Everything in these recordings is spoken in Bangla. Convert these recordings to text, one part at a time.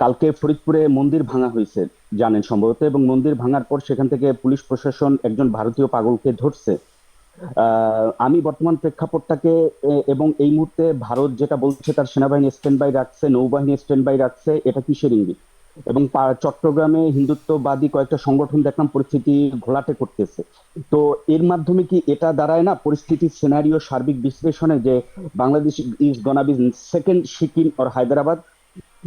কালকে ফরিদপুরে মন্দির ভাঙা হয়েছে, জানেন সম্ভবত, এবং মন্দির ভাঙার পর সেখান থেকে পুলিশ প্রশাসন একজন ভারতীয় পাগলকে ধরছে। আমি বর্তমান প্রেক্ষাপটটাকে এবং এই মুহূর্তে ভারত যেটা বলছে তার সেনাবাহিনী স্ট্যান্ড বাই রাখছে, নৌবাহিনী স্ট্যান্ড বাই রাখছে, এটা কিসের ইঙ্গিত? এবং চট্টগ্রামে হিন্দুত্ববাদী কয়েকটা সংগঠন দেখলাম পরিস্থিতি ঘোলাটে করতেছে। তো এর মাধ্যমে কি এটা দাঁড়ায় না? পরিস্থিতির সিনারিও সার্বিক বিশ্লেষণে যে Bangladesh is gonna be second Sikkim or Hyderabad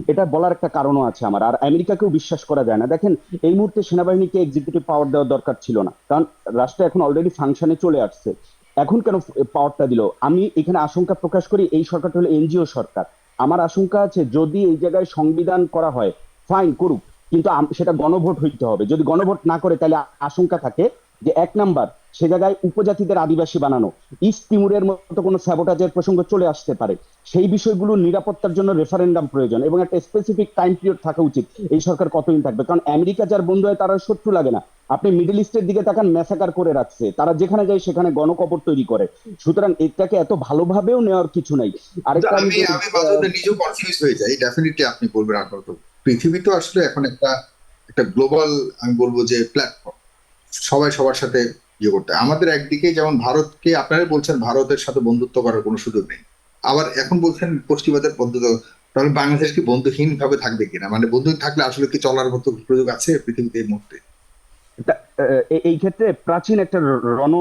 এটা বলার একটা কারণও আছে আমার। আর আমেরিকাকেও বিশ্বাস করা যায় না। দেখেন, এই মুহূর্তে সেনাবাহিনীকে এক্সিকিউটিভ পাওয়ার দেওয়ার দরকার ছিল না। কারণ রাষ্ট্র এখন অলরেডি ফাংশনে চলে আসছে। এখন কেন পাওয়ারটা দিল? আমি এখানে আশঙ্কা প্রকাশ করি, এই সরকারটা হলো এনজিও সরকার। আমার আশঙ্কা আছে, যদি এই জায়গায় সংবিধান করা হয় ফাইন করুক। কিন্তু সেটা গণভোট হইতে হবে। যদি গণভোট না করে, তাহলে আশঙ্কা থাকে যে, এক নাম্বার সে জায়গায় উপজাতিদের আদিবাসী বানানো। ইস্ট তিমুরের মতো কোনো স্যাবোটাজের প্রসঙ্গ চলে আসতে পারে। সেই বিষয়গুলো নিরাপত্তার জন্য রেফারেন্ডাম প্রয়োজন এবং একটা স্পেসিফিক টাইম পিরিয়ড থাকা উচিত। এই সরকার কতদিন থাকবে? কারণ আমেরিকা যার বন্ধু হয় তারা শত্রু লাগে না। আপনি মিডল ইস্টের দিকে তাকান ম্যাসাকার করে রাখছে। তারা যেখানে যায় সেখানে গণকবর তৈরি করে। সুতরাং এটাকে এত ভালোভাবেও নেওয়ার কিছু নাই। আরেকটা আমি নিজেও কনফিউজ হয়ে যাই। ডেফিনেটলি আপনি বলবেন আপনার পৃথিবী তো আসলে এখন একটা একটা গ্লোবাল আমি বলব যে প্ল্যাটফর্ম সবাই সবার সাথে ইয়ে করতে। আমাদের একদিকে যেমন ভারতকে আপনারা বলছেন ভারতের সাথে বন্ধুত্ব করার কোনো সুযোগ নেই। আবার এখন বলছেন পশ্চিমাদের বন্ধুত্ব তাহলে বাংলাদেশ কি বন্ধুহীন ভাবে থাকবে কিনা? মানে বন্ধু থাকলে আসলে কি চলার মতো সুযোগ আছে পৃথিবীতে এই মুহূর্তে? এই ক্ষেত্রে প্রাচীন একটা রণ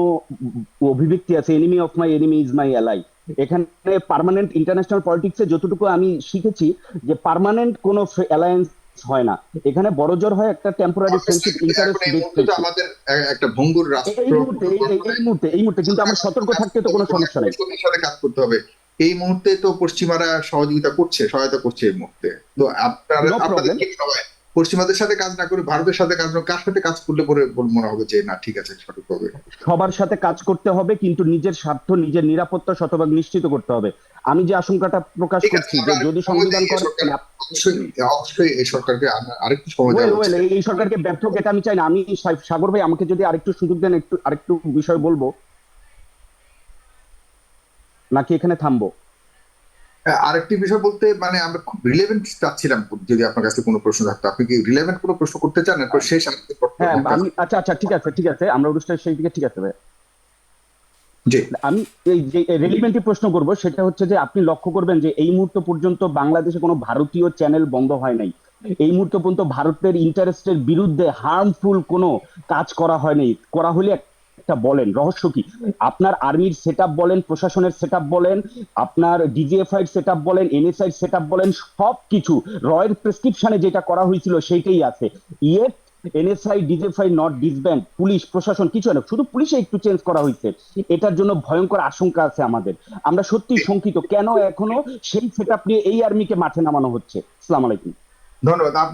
অভিব্যক্তি আছে enemy of my enemy is my ally এখানে পার্মানেন্ট ইন্টারন্যাশনাল পলিটিক্সে যতটুকু আমি শিখেছি, যে পার্মানেন্ট কোনো অ্যালায়েন্স হয় না। এখানে বড় জোর হয় একটা টেম্পোরারি ফ্রেন্ডশিপ ইন্টারেস্ট দেখতে আমাদের একটা ভঙ্গুর রাষ্ট্র এই- মুহূর্তে এই মুহূর্তে কিন্তু আমার সতর্ক থাকতে তো কোনো সমস্যা নেই। সাথে কাজ করতে হবে। এই মুহূর্তে তো পশ্চিমারা সহযোগিতা করছে সহায়তা করছে এই মুহূর্তে। তো আপনারা আপনাদের কি পশ্চিমাদের সাথে কাজ না করে ভারতের সাথে কাজ কার সাথে কাজ করলে পরে মনে হবে যে না ঠিক আছে সঠিক হবে। সবার সাথে কাজ করতে হবে কিন্তু নিজের স্বার্থ নিজের নিরাপত্তা শতভাগ নিশ্চিত করতে হবে। আমি যে আশঙ্কাটা প্রকাশ করছি যে যদি সংবিধান দিই এই অবশ্যই সরকারকে আরেকটু সময়। এই ব্যর্থ এটা আমি চাই না। আমি সাগর ভাই আমাকে যদি আরেকটু সুযোগ দেন একটু আরেকটু বিষয় বলব। নাকি এখানে থামবো? আরেকটি বিষয় বলতে মানে আমরা খুব রিলেভেন্ট চাচ্ছিলাম যদি আপনার কাছে কোনো প্রশ্ন থাকতো। আপনি কি রিলেভেন্ট কোনো প্রশ্ন করতে চান? এরপর শেষ হ্যাঁ আমি আচ্ছা আচ্ছা ঠিক আছে ঠিক আছে। আমরা অনুষ্ঠান সেই দিকে ঠিক আছে ভাই আমি এই যে প্রশ্ন করব সেটা হচ্ছে যে আপনি লক্ষ্য করবেন যে এই মুহূর্ত পর্যন্ত বাংলাদেশে কোনো ভারতীয় চ্যানেল বন্ধ হয় নাই। এই মুহূর্ত পর্যন্ত ভারতের ইন্টারেস্টের বিরুদ্ধে হার্মফুল কোনো কাজ করা হয়নি করা হলে একটা বলেন, রহস্য কি? আপনার আর্মির সেট বলেন, প্রশাসনের সেট বলেন, আপনার ডিজিএফআই সেট বলেন এনএসআই সেট বলেন সব কিছু রয়ের প্রেসক্রিপশনে যেটা করা হয়েছিল সেইটাই আছে। Yet NSI DGFI not disband police, প্রশাসন কিছু না, শুধু পুলিশে একটু চেঞ্জ করা হয়েছে। এটার জন্য ভয়ঙ্কর আশঙ্কা আছে আমাদের। আমরা সত্যি শঙ্কিত, কেন এখনও সেই সেট নিয়ে এই আর্মিকে মাঠে নামানো হচ্ছে? আসসালামু আলাইকুম। ধন্যবাদ।